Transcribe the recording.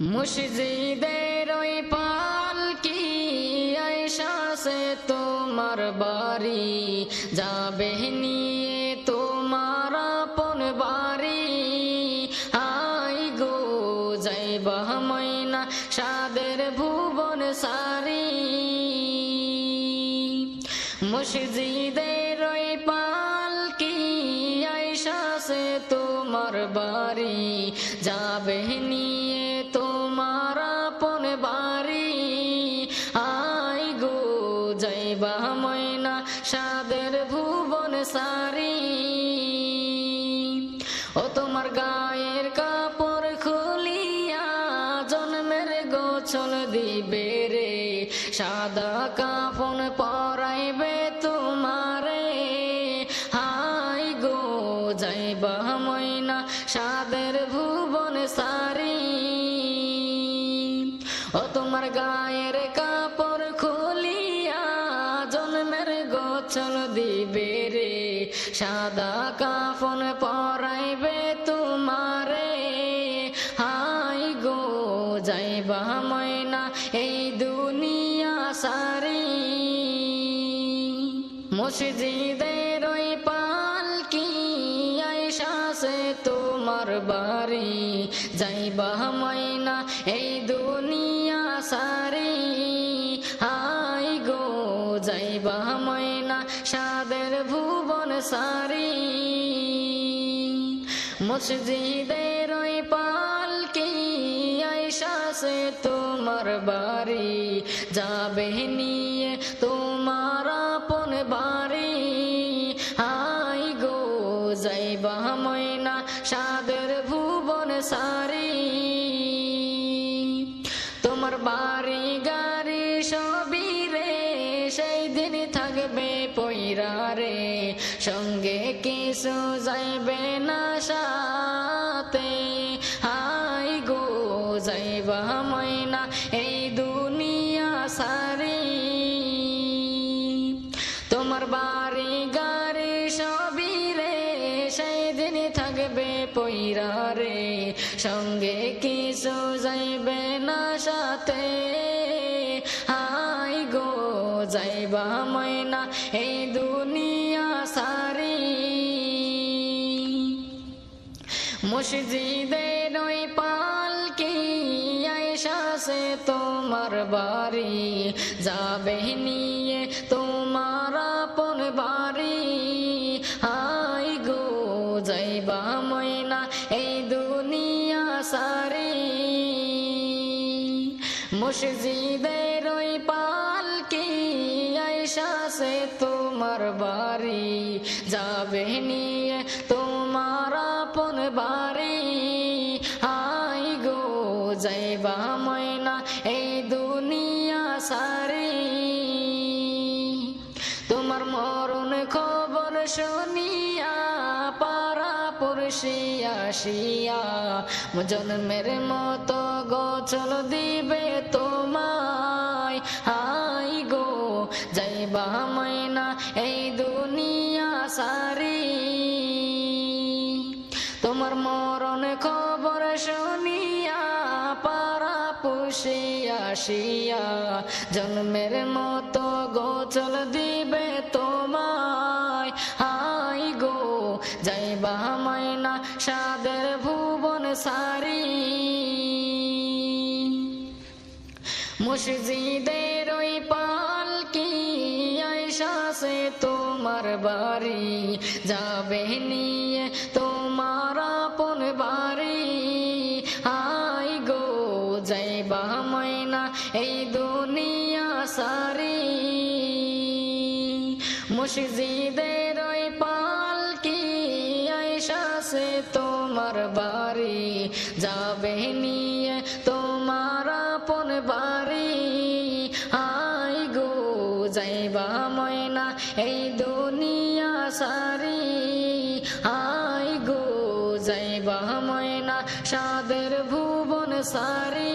মুসজিদের ওই পালকি আয়সাসে তোমার বাড়ি? যাবে নিয়ে তোমার আপন বাড়ি। আই গো, যাইবা ময়না সাদের ভুবন সারি। মসজিদের ওই আয়সাসে তোমার বাড়ি, যাবে নিয়ে তোমার আপন বাড়ি। আই গো যাইবা ময়না সাদের ভুবন সারি। ও তোমার গায়ের কাপড় খুলিয়া জন্মের গোছল দিবে রে। সাদা কাফন পরাইবে তোমারে। যাইবা ময়না সাদের ভুবন সারি। ও তোমার গায়ের কাপড় খুলিয়া জন্মের গোছল দিবে রে। সাদা কাফন পরাইবে তোমারে। হাই গো, যাইবা ময়না এই দুনিয়া সারি। মসজিদের আয়সাসে তোমার বাড়ি। যাইবা মাইনা এই দুনিয়া সারি। হাই গো, যাইবা মাইনা সাদের ভুবন সারি। মসজিদের ওই পালকি আয়সাসে তোমার বাড়ি। যাবে নিয়ে তোমার সারি। তোমার বাড়ি গাড়ি সবই রে সেই দিন থাকবে পইরা রে। সঙ্গে কিছু যাইবে না সাথে। হাই গো, যাইবা ময়না এই দুনিয়া সারি। তোমার বাড়ি গাড়ি সবই রে সেই দিন থাকবে পইরা রে, সঙ্গে কিছু যাইবে না সাথে। হাই গো, যাইবা ময়না, এই দুনিয়া সারি। মসজিদের ওই পালকি আয়সাসে তোমার বাড়ি। যাবে নিয়ে তোমার মসজিদের ওই পালকি আয়সাসে তোমার বাড়ি যাবে নিয়ে তোমার আপন বাড়ি। হাই গো যাইবা ময়না, এই দুনিয়া সারি। তোমার মরণ খবর পারা পুরুষিয়া শিয়া জন্মের মতো গোছল দিবে তোমায়। হাই গো, যাইবা ময়না, এই দুনিয়া সারি। তোমার মরণ খবর শুনিয়া পারা পুষিয়া, শিয়া, জন্মের মতো গোচল দিবে তোমায়। যাইবা ময়না সাদের ভুবন সারি। মসজিদের ওই পালকি আয়সাসে তোমার বাড়ি। যাবে নিয়ে তোমার আপন বাড়ি। আই গো, যাইবা ময়না এই দুনিয়া সারি। মসজিদের ওই পালকি আয়সাসে তোমার বাড়ি, যাবে নিয়ে তোমার আপন বাড়ি। আই গো, যাইবা ময়না এই দুনিয়া সারি। আই গো, যাইবা ময়না সাদের ভুবন সারি।